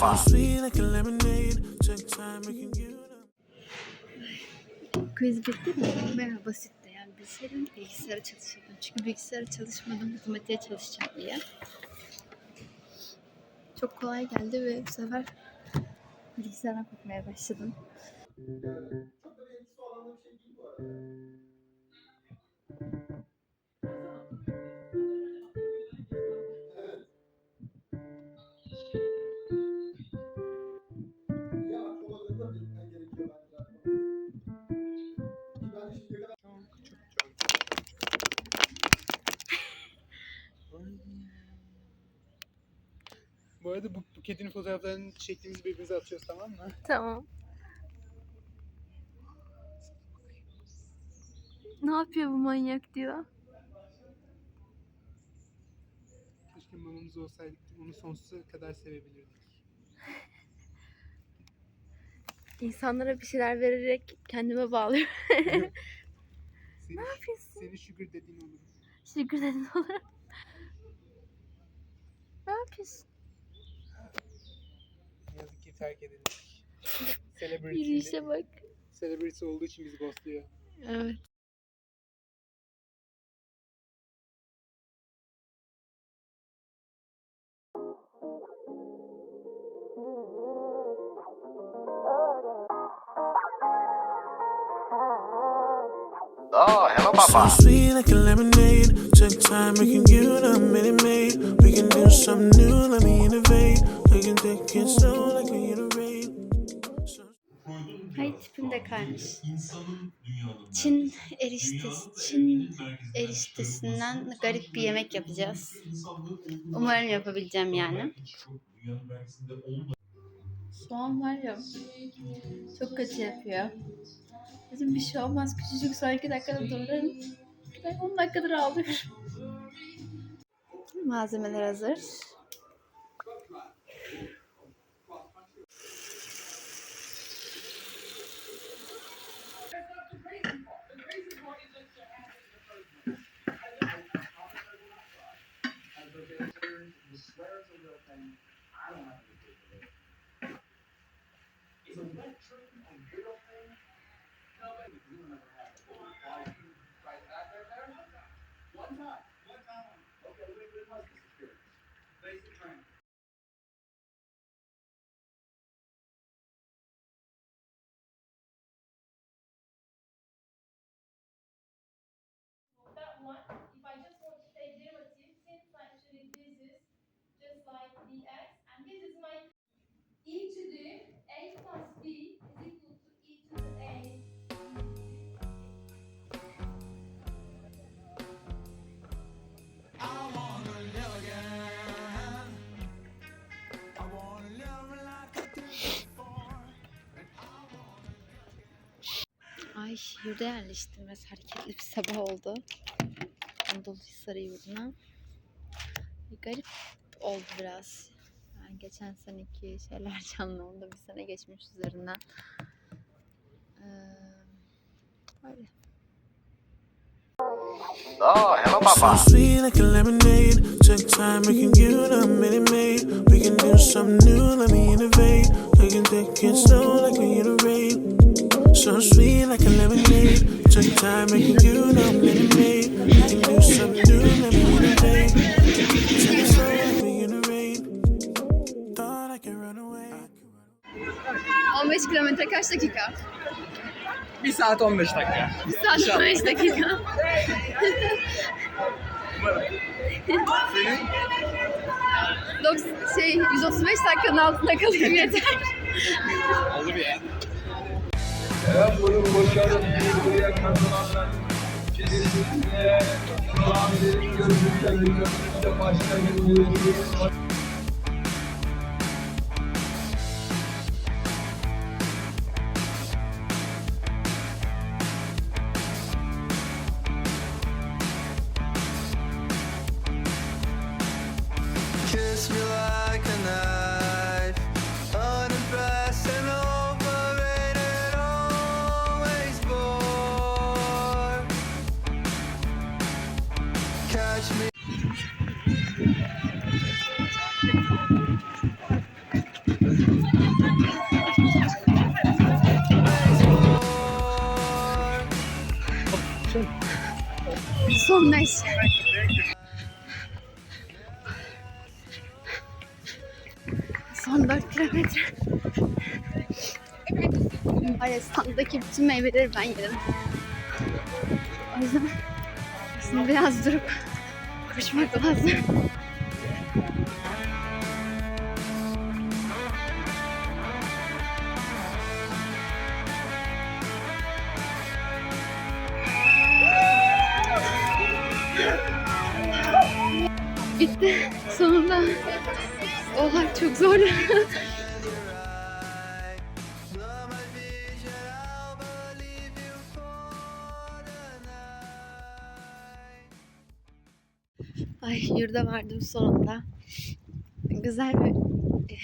baba. Quiz bitti mi? Bayağı basitti yani bilseydim bilgisayara çalışırdım. Çünkü bilgisayara çalışmadım matematiğe çalışacağım diye. Çok kolay geldi ve bu sefer bilgisayara bakmaya başladım. Bu arada bu buketin fotoğraflarını çektiğimiz birbirimize atıyoruz tamam mı? Tamam. Ne yapıyor bu manyak diyor. Keşke mamamız olsaydık onu sonsuza kadar sevebilirdik. İnsanlara bir şeyler vererek kendime bağlıyorum. Seni, ne yapıyorsun? seni sugar dediğin olur. Teşekkür ederim olarak. Ne yapıyorsun? Yazık ki terk edildik. Celebrity, Yürüyüşe bak. celebrity olduğu için bizi ghostluyor. Evet. Oh, hello, So papa. sweet like a lemonade. Took time making you the minute maid. We can do something new. Let me innovate. We can take it slow like we iterate. Hay tipimde kaymış. Çin eriştesi, Çin eriştesinden garip bir yemek yapacağız. Umarım yapabileceğim yani. Soğan var ya çok kötü yapıyor. Bizim bir şey olmaz küçücük son iki dakikada dururum. Ben 10 dakikadır ağlıyorum. Malzemeler hazır. that one, if I just want to take derivative, since actually this is just like dx, and this is my e to the Ay yurda yerleştim. Biraz hareketli bir sabah oldu. Anadolu Hisarı yurduna. Bir garip oldu biraz. Yani geçen seneki şeyler canlandı. Bir sene geçmiş üzerinden. Ee, öyle. Oh, hello, So papa. sweet like a lemonade. Took time making you the minute maid. We can do something new. Let me innovate. We can take it slow like we iterate. So sweet like a lemonade. Took time making you minute maid. We can do something new. Let me innovate. Take it slow like we iterate. Thought I could run away. 15 kilometre kaç dakika? 1 saat 15 dakika. 1 saat 15 dakika. Senin? Dok- şey 135 dakikanın altında kalayım yeter. Olur ya. Ben bunu başarım diye buraya kazananlar kesinlikle Rabbinin gözünde gözünde başka bir catch me. So nice. Son 4 kilometre. Arastan'daki bütün meyveleri ben yedim. O yüzden şimdi biraz durup koşmak lazım. Bitti sonunda. Oha çok zor. Ay yurda vardım sonunda. Güzel bir eh,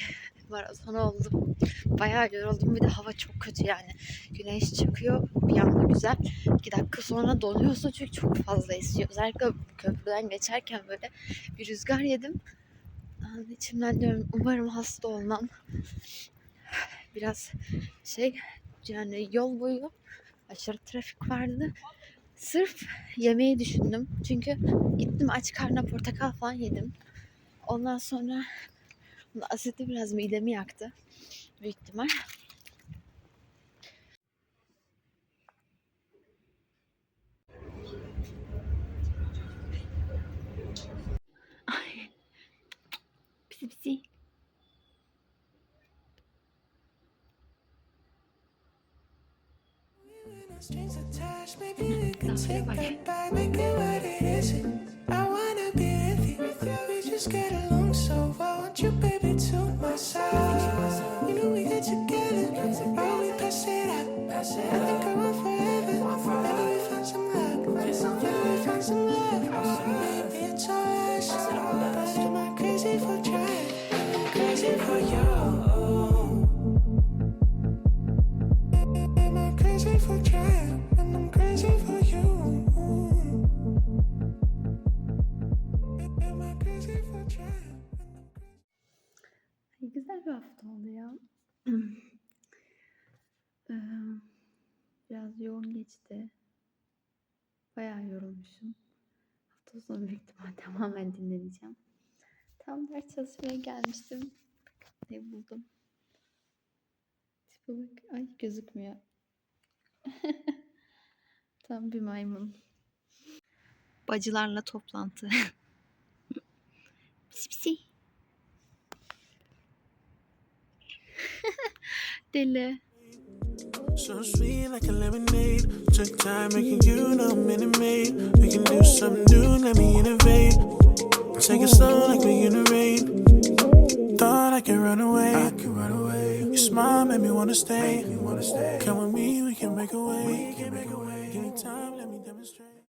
maraton oldu. Bayağı yoruldum. Bir de hava çok kötü yani. Güneş çıkıyor. Bir yanda güzel. İki dakika sonra donuyorsun çünkü çok fazla esiyor. Özellikle köprüden geçerken böyle bir rüzgar yedim. İçimden diyorum umarım hasta olmam. Biraz şey yani yol boyu aşırı trafik vardı. Sırf yemeği düşündüm. Çünkü gittim aç karnına portakal falan yedim. Ondan sonra asidi biraz midemi yaktı. Büyük ihtimal. Ay. Pisi pisi. Take that back, make it what it isn't. I wanna be with you, we just get along Biraz yoğun geçti. Bayağı yorulmuşum. Hafta sonu büyük ihtimal tamamen dinleneceğim. Tam ders çalışmaya gelmiştim. Ne buldum? Tipe bak. Ay gözükmüyor. Tam bir maymun. Bacılarla toplantı. pisi pisi. Deli. So sweet like a lemonade. Took time making you know minute made. We can do something new, let me innovate. Take it slow like we in the rain. Thought I could run away. I could run away. Your smile made me wanna stay. Make me wanna stay. Come with me, we can break away. Give me time, let me demonstrate.